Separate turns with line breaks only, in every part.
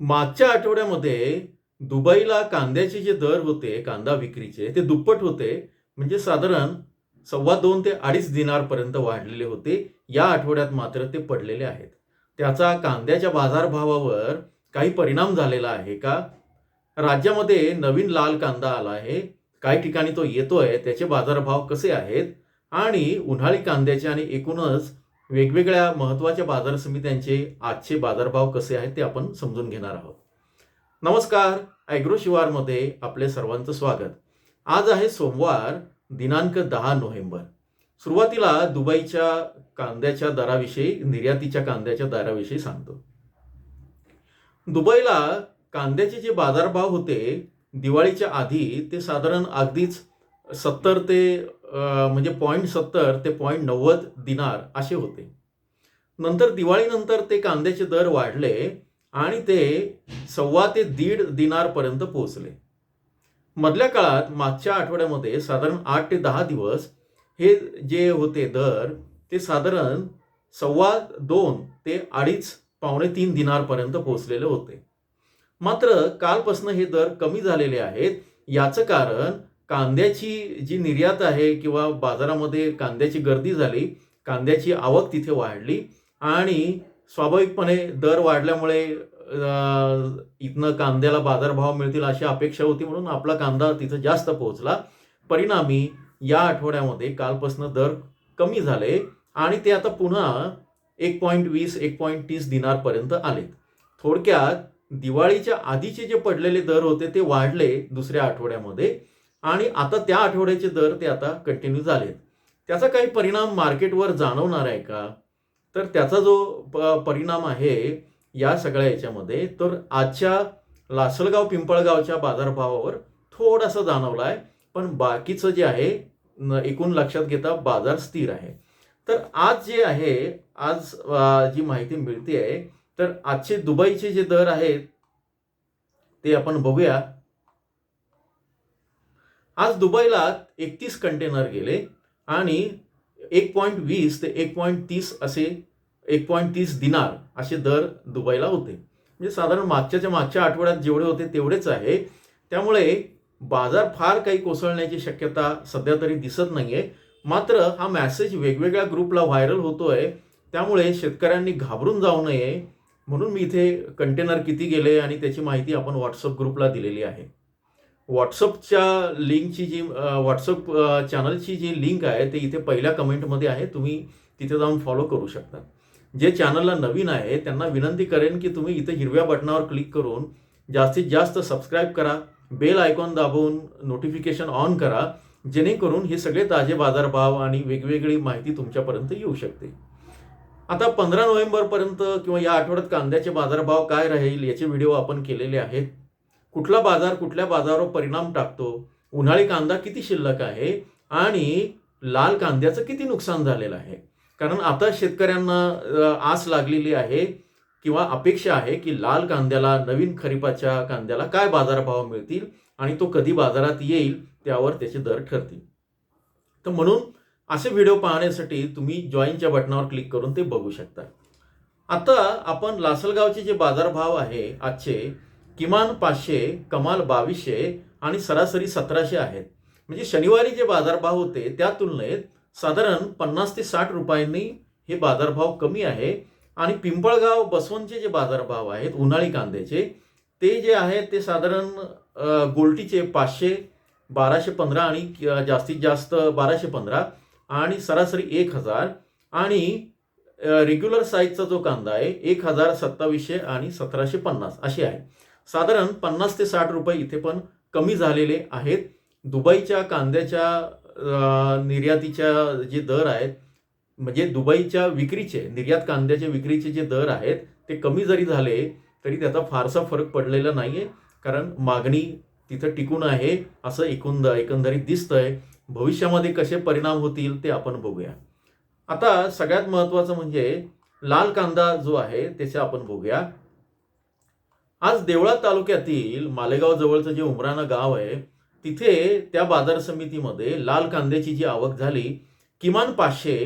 मागच्या आठवड्यामध्ये दुबईला कांद्याचे जे दर होते कांदा विक्रीचे ते दुप्पट होते. म्हणजे साधारण सव्वा दोन ते अडीच दिनारपर्यंत वाढलेले होते. या आठवड्यात मात्र ते पडलेले आहेत. त्याचा कांद्याच्या बाजारभावावर काही परिणाम झालेला आहे का? राज्यामध्ये नवीन लाल कांदा आला आहे. काही ठिकाणी तो येतोय. त्याचे बाजारभाव कसे आहेत? आणि उन्हाळी कांद्याचे आणि एकूणच वेगवेगळ्या महत्त्वाच्या बाजार समित्यांचे आजचे बाजारभाव कसे आहेत ते आपण समजून घेणार आहोत. नमस्कार ॲग्रो शिवारमध्ये आपले सर्वांचं स्वागत. आज आहे सोमवार दिनांक दहा नोव्हेंबर. सुरुवातीला दुबईच्या कांद्याच्या दराविषयी निर्यातीच्या कांद्याच्या दराविषयी सांगतो. दुबईला कांद्याचे जे बाजारभाव होते दिवाळीच्या आधी ते साधारण अगदीच सत्तर ते म्हणजे पॉईंट सत्तर ते पॉईंट नव्वद दिनार असे होते. नंतर दिवाळीनंतर ते कांद्याचे दर वाढले आणि ते सव्वा ते दीड दिनारपर्यंत पोहोचले. मधल्या काळात मागच्या आठवड्यामध्ये साधारण आठ ते दहा दिवस हे जे होते दर ते साधारण सव्वा दोन ते अडीच पावणे तीन दिनारपर्यंत पोहोचलेले होते. मात्र कालपासून हे दर कमी झालेले आहेत. याचं कारण कांद्याची जी निर्यात आहे किंवा बाजारामध्ये कांद्याची गर्दी झाली कांद्याची आवक तिथे वाढली आणि स्वाभाविकपणे दर वाढल्यामुळे इथनं कांद्याला बाजारभाव मिळतील अशी अपेक्षा होती म्हणून आपला कांदा तिथं जास्त पोहोचला. परिणामी या आठवड्यामध्ये कालपासून दर कमी झाले आणि ते आता पुन्हा एक पॉईंट वीस एक पॉईंट तीस दिनारपर्यंत आले थोडक्यात दिवाळीच्या आधीचे जे पडलेले दर होते ते वाढले दुसऱ्या आठवड्यामध्ये. आणि आता त्या आठवड्याचे दर ते आता कंटिन्यू झालेत. त्याचा काही परिणाम मार्केटवर जाणवणार आहे का? तर त्याचा जो प- परिणाम आहे या सगळ्या याच्यामध्ये तर आजच्या लासलगाव पिंपळगावच्या बाजारभावावर थोडासा जाणवला आहे पण बाकीचं जे आहे एकूण लक्षात घेता बाजार स्थिर आहे. तर आज जे आहे आज जी माहिती मिळते आहे तर आजचे दुबईचे जे दर आहेत ते आपण बघूया. आज दुबईला एकतीस कंटेनर गेले आणि एक पॉईंट वीस ते एक पॉईंट तीस असे एक पॉईंट तीस दिनार असे दर दुबईला होते. म्हणजे साधारण मागच्याच्या मागच्या आठवड्यात जेवढे होते तेवढेच आहे. त्यामुळे बाजार फार काही कोसळण्याची शक्यता सध्या तरी दिसत नाही आहे मात्र हा मॅसेज वेगवेगळ्या ग्रुपला व्हायरल होतो आहे त्यामुळे शेतकऱ्यांनी घाबरून जाऊ नये. म्हणून मी इथे कंटेनर किती गेले आणि त्याची माहिती आपण व्हॉट्सअप ग्रुपला दिलेली आहे. व्हॉट्सअपच्या लिंकची जी व्हॉट्सअप चॅनलची जी लिंक आहे ते इथे पहिल्या कमेंटमध्ये आहे. तुम्ही तिथे जाऊन फॉलो करू शकता. जे चॅनलला नवीन आहे त्यांना विनंती करेन की तुम्ही इथे हिरव्या बटनावर क्लिक करून जास्तीत जास्त सबस्क्राईब करा. बेल आयकॉन दाबून नोटिफिकेशन ऑन करा. जेणेकरून हे सगळे ताजे बाजारभाव आणि वेगवेगळी माहिती तुमच्यापर्यंत येऊ शकते. आता पंधरा नोव्हेंबरपर्यंत किंवा या आठवड्यात कांद्याचे बाजारभाव काय राहील याचे व्हिडिओ आपण केलेले आहेत. कुठला बाजार कुठल्या बाजारावर परिणाम टाकतो? उन्हाळी कांदा किती शिल्लक आहे? आणि लाल कांद्याचं किती नुकसान झालेलं आहे? कारण आता शेतकऱ्यांना आस लागलेली आहे किंवा अपेक्षा आहे की लाल कांद्याला नवीन खरीपाच्या कांद्याला काय बाजारभाव मिळतील आणि तो कधी बाजारात येईल त्यावर त्याचे दर ठरतील. तर म्हणून असे व्हिडिओ पाहण्यासाठी तुम्ही जॉईनच्या बटनावर क्लिक करून ते बघू शकता. आता आपण लासलगावचे जे बाजारभाव आहे आजचे किमान पाचशे कमाल बावीसशे आणि सरासरी सतराशे आहेत. म्हणजे शनिवारी जे बाजारभाव होते त्या तुलनेत साधारण पन्नास ते साठ रुपयांनी हे बाजारभाव कमी आहे. आणि पिंपळगाव बसवंतचे जे बाजारभाव आहेत उन्हाळी कांद्याचे ते जे आहेत ते साधारण गोल्टीचे पाचशे बाराशे पंधरा आणि जास्तीत जास्त बाराशे पंधरा आणि सरासरी एक हजार आणि रेग्युलर साईजचा जो कांदा आहे एक हजार सत्तावीसशे आणि सतराशे पन्नास असे आहे. साधारण पन्नास ते साठ रुपये इथे पण कमी झालेले आहेत. दुबईच्या कांद्याच्या निर्यातीच्या जे दर आहेत म्हणजे दुबईच्या विक्रीचे निर्यात कांद्याच्या विक्रीचे जे दर आहेत ते कमी जरी झाले तरी त्याचा फारसा फरक पडलेला नाही आहे कारण मागणी तिथं टिकून आहे असं एकूण एकंदरीत दिसतंय. भविष्यामध्ये कसे परिणाम होतील ते आपण बघूया. आता सगळ्यात महत्त्वाचं म्हणजे लाल कांदा जो आहे त्याचे आपण बघूया. आज देवळा तालुक्यातील मालेगाव जवळचं जे उमराणा गाव आहे तिथे त्या बाजार समितीमध्ये लाल कांद्याची जी आवक झाली किमान पाचशे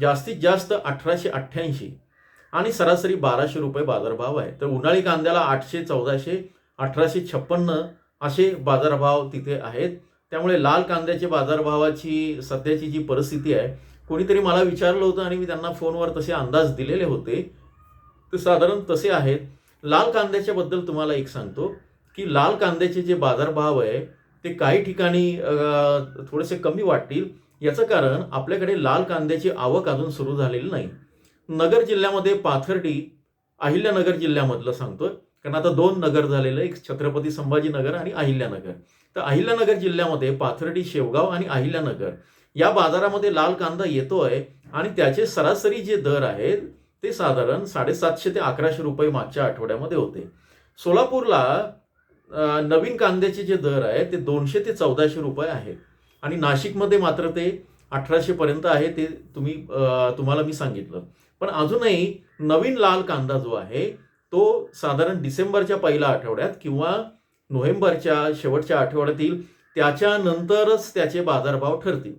जास्तीत जास्त अठराशे अठ्ठ्याऐंशी आणि सरासरी बाराशे रुपये बाजारभाव आहे. तर उन्हाळी कांद्याला आठशे चौदाशे अठराशे छप्पन्न असे बाजारभाव तिथे आहेत. त्यामुळे लाल कांद्याच्या बाजारभावाची सध्याची जी परिस्थिती आहे कोणीतरी मला विचारलं होतं आणि मी त्यांना फोनवर तसे अंदाज दिलेले होते. तर साधारण तसे आहेत. लाल कांद्याच्या बद्दल तुम्हाला एक सांगतो की लाल कांद्याचे जे बाजारभाव आहे ते काही ठिकाणी थोडेसे कमी वाटतील. याचं कारण आपल्याकडे लाल कांद्याची आवक अजून सुरू झालेली नाही. नगर जिल्ह्यामध्ये पाथर्डी अहिल्यानगर जिल्ह्यामधलं सांगतोय. कारण आता दोन नगर झालेलं एक छत्रपती संभाजीनगर आणि अहिल्यानगर. तर अहिल्यानगर जिल्ह्यामध्ये पाथर्डी शेवगाव आणि अहिल्यानगर या बाजारामध्ये लाल कांदा येतोय आणि त्याचे सरासरी जे दर आहेत ते साधारण साडेसातशे ते अकराशे रुपये मागच्या आठवड्यामध्ये होते. सोलापूरला नवीन कांद्याचे जे दर आहे ते दोनशे ते चौदाशे रुपये आहे आणि नाशिकमध्ये मात्र ते अठराशेपर्यंत आहे ते तुम्ही तुम्हाला मी सांगितलं. पण अजूनही नवीन लाल कांदा जो आहे तो साधारण डिसेंबरच्या पहिल्या आठवड्यात किंवा नोव्हेंबरच्या शेवटच्या आठवड्यातील त्याच्यानंतरच त्याचे बाजारभाव ठरतील.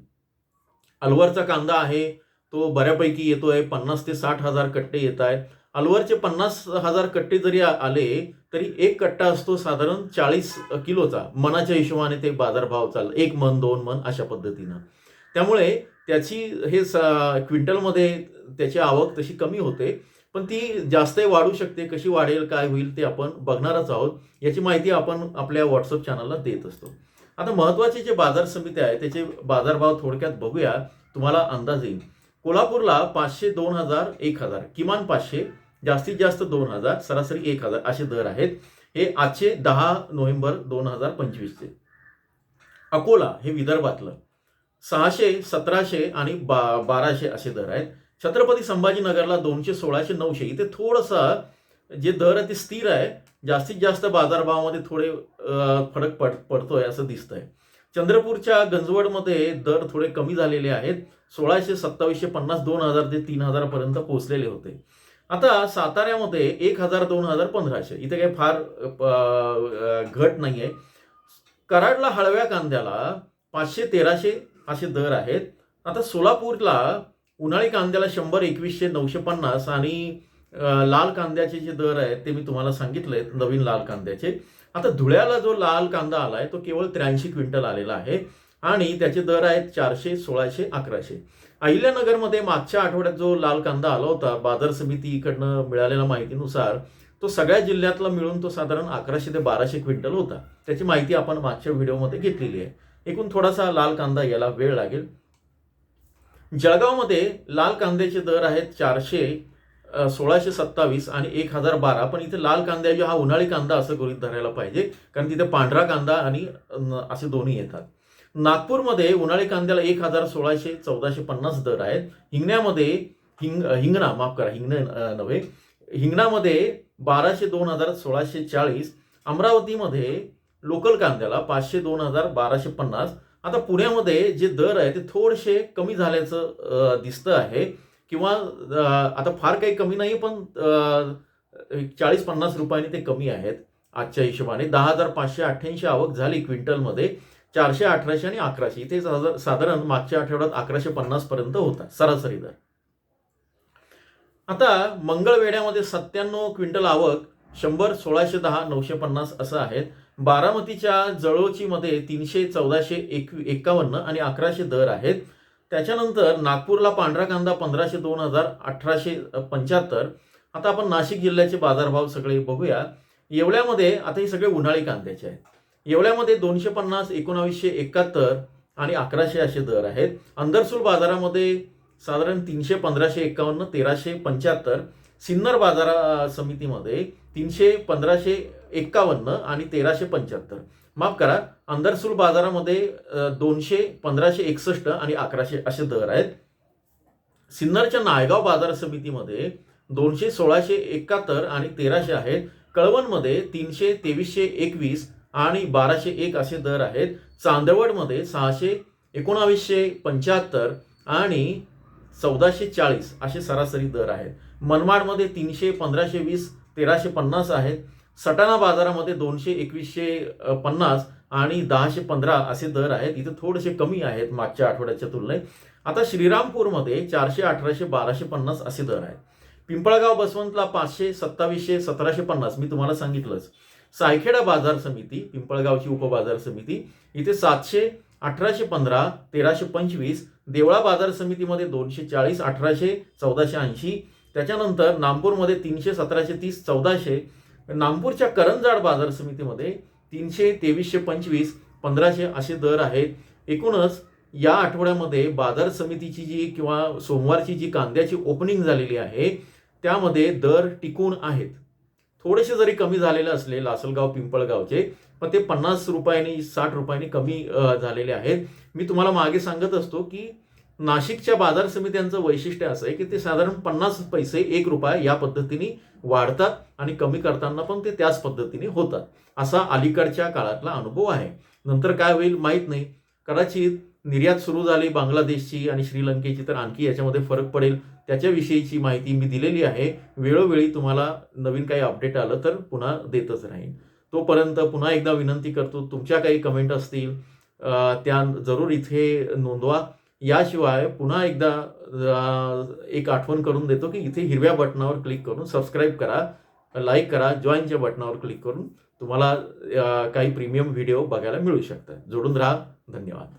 अलवरचा कांदा आहे तो बऱ्यापैकी येतोय. पन्नास ते साठ हजार कट्टे येत आहेत. अलवरचे पन्नास हजार कट्टे जरी आले तरी एक कट्टा असतो साधारण चाळीस किलोचा. मनाच्या हिशोबाने ते बाजारभाव चाल एक मन दोन मन अशा पद्धतीनं. त्यामुळे त्याची हे स क्विंटलमध्ये त्याची आवक तशी कमी होते. पण ती जास्तही वाढू शकते. कशी वाढेल काय होईल ते आपण बघणारच आहोत. याची माहिती आपण आपल्या व्हॉट्सअप चॅनलला देत असतो. आता महत्त्वाचे जे बाजार समिती आहे त्याचे बाजारभाव थोडक्यात बघूया. तुम्हाला अंदाज येईल. कोल्हापूरला पाचशे दोन हजार एक हजार किमान पाचशे जास्तीत जास्त दोन हजार सरासरी एक हजार असे दर आहेत. हे आजचे दहा नोव्हेंबर दोन हजार पंचवीसचे. अकोला हे विदर्भातलं सहाशे सतराशे आणि बा बाराशे असे दर आहेत. छत्रपती संभाजीनगरला दोनशे सोळाशे नऊशे. इथे थोडंसं जे दर आहे ते स्थिर आहे. जास्तीत जास्त बाजारभावामध्ये थोडे फरक पड पडतोय असं दिसतंय. चंद्रपूरच्या गंजवडमध्ये दर थोडे कमी झालेले आहेत. सोळाशे सत्तावीसशे पन्नास दोन हजार ते तीन हजारपर्यंत पोहोचलेले होते. आता साताऱ्यामध्ये एक हजार दोन हजार पंधराशे. इथे काही फार घट नाही आहे कराडला हळव्या कांद्याला पाचशे तेराशे असे दर आहेत. आता सोलापूरला उन्हाळी कांद्याला शंभर एकवीसशे नऊशे पन्नास आणि लाल कांद्याचे जे दर आहेत ते मी तुम्हाला सांगितले नवीन लाल कांद्याचे. आता धुळ्याला जो लाल कांदा आलाय तो केवळ त्र्याऐंशी क्विंटल आलेला आहे आणि त्याचे दर आहेत चारशे सोळाशे अकराशे. अहिल्यानगरमध्ये मागच्या आठवड्यात जो लाल कांदा आला होता बाजार समितीकडनं मिळालेल्या माहितीनुसार तो सगळ्या जिल्ह्यातला मिळून तो साधारण अकराशे ते बाराशे क्विंटल होता. त्याची माहिती आपण मागच्या व्हिडिओमध्ये घेतलेली आहे. एकूण थोडासा लाल कांदा याला वेळ लागेल. जळगावमध्ये लाल कांद्याचे दर आहेत चारशे सोळाशे सत्तावीस आणि एक हजार बारा. पण इथे लाल कांद्याऐवजी हा उन्हाळी कांदा असं गृहित धरायला पाहिजे. कारण तिथे पांढरा कांदा आणि असे दोन्ही येतात. नागपूरमध्ये उन्हाळी कांद्याला एक हजार सोळाशे चौदाशे पन्नास दर आहेत. हिंगण्यामध्ये हिंग हिंगणा माफ करा हिंगणे नव्हे. हिंगणामध्ये बाराशे दोन हजार सोळाशे चाळीस. अमरावतीमध्ये लोकल कांद्याला पाचशे दोन हजार बाराशे पन्नास. आता पुण्यामध्ये जे दर आहे ते थोडेसे कमी झाल्याचं दिसतं आहे. किंवा आता फार काही कमी नाही पण चाळीस पन्नास रुपयांनी ते कमी आहेत आजच्या हिशोबाने. दहा हजार पाचशे अठ्ठ्याऐंशी आवक झाली क्विंटलमध्ये. चारशे अठराशे आणि अकराशे. इथे साधारण मागच्या आठवड्यात अकराशे पन्नास पर्यंत होता सरासरी दर. आता मंगळवेढ्यामध्ये सत्त्याण्णव क्विंटल आवक शंभर सोळाशे दहा नऊशे पन्नास असं आहेत. बारामतीच्या जळोचीमध्ये तीनशे चौदाशे एक एक्कावन्न आणि अकराशे दर आहेत. त्याच्यानंतर नागपूरला पांढरा कांदा पंधराशे दोन हजार अठराशे पंच्याहत्तर. आता आपण नाशिक जिल्ह्याचे बाजारभाव सगळे बघूया. येवल्यामध्ये आता हे सगळे उन्हाळी कांद्याचे आहेत. येवल्यामध्ये दोनशे पन्नास एकोणावीसशे एकाहत्तर आणि अकराशे असे दर आहेत. अंदरसूल बाजारामध्ये साधारण तीनशे पंधराशे एकावन्न तेराशे पंच्याहत्तर. सिन्नर बाजार समितीमध्ये तीनशे पंधराशे एक्कावन्न आणि तेराशे पंच्याहत्तर. माफ करा अंदरसूल बाजारामध्ये दोनशे पंधराशे एकसष्ट आणि अकराशे असे दर आहेत. सिन्नरच्या नायगाव बाजार समितीमध्ये दोनशे सोळाशे एकाहत्तर आणि तेराशे आहेत. कळवणमध्ये तीनशे तेवीसशे एकवीस आणि बाराशे एक असे दर आहेत. चांदवडमध्ये सहाशे एकोणावीसशे पंच्याहत्तर आणि चौदाशे चाळीस असे सरासरी दर आहेत. मनमाडमध्ये तीनशे पंधराशे वीस तेराशे पन्नास आहेत. सटाणा बाजारामध्ये दोनशे एकवीसशे पन्नास आणि दहाशे पंधरा असे दर आहेत. इथे थोडेसे कमी आहेत मागच्या आठवड्याच्या तुलनेत. आता श्रीरामपूरमध्ये चारशे अठराशे बाराशे पन्नास असे दर आहेत. पिंपळगाव बसवंतला पाचशे सत्तावीसशे सतराशे पन्नास. मी तुम्हाला सांगितलंच. सायखेडा बाजार समिती पिंपळगावची उपबाजार समिती इथे सातशे अठराशे पंधरा तेराशे पंचवीस देवळा बाजार समितीमध्ये दोनशे चाळीस अठराशे चौदाशे ऐंशी त्याच्यानंतर नागपूरमध्ये तीनशे सतराशे तीस चौदाशे नागपूरच्या करंजाड बाजार समितीमध्ये तीनशे तेवीसशे पंचवीस पंधराशे असे दर आहेत. एकूणच या आठवड्यामध्ये बाजार समितीची जी किंवा सोमवारची जी कांद्याची ओपनिंग झालेली आहे त्यामध्ये दर टिकून आहेत. थोडेसे जरी कमी झालेले असले लासलगाव पिंपळगावचे पण ते पन्नास रुपयांनी साठ रुपयांनी कमी झालेले आहेत. मी तुम्हाला मागे सांगत असतो की नाशिकच्या बाजार समित्यांचं वैशिष्ट्य असं आहे की ते साधारण पन्नास पैसे एक रुपया या पद्धतीने वाढतात आणि कमी करताना पण ते त्याच पद्धतीने होतात. असा अलीकडच्या काळातला अनुभव आहे. नंतर काय होईल माहीत नाही. कदाचित निर्यात सुरू झाली बांगलादेशची आणि श्रीलंकेची तर आणखी याच्यामध्ये फरक पडेल. त्याच्याविषयीची माहिती मी दिलेली आहे. वेळोवेळी तुम्हाला नवीन काही अपडेट आलं तर पुन्हा देतच राहीन. तोपर्यंत पुन्हा एकदा विनंती करतो तुमच्या काही कमेंट असतील त्या जरूर इथे नोंदवा. याशिवाय पुन्हा एकदा एक आठवण करून देतो की इथे हिरव्या बटनावर क्लिक करून सबस्क्राईब करा लाईक करा जॉईनच्या बटनावर क्लिक करून तुम्हाला काही प्रीमियम व्हिडिओ बघायला मिळू शकतात. जोडून राहा. धन्यवाद.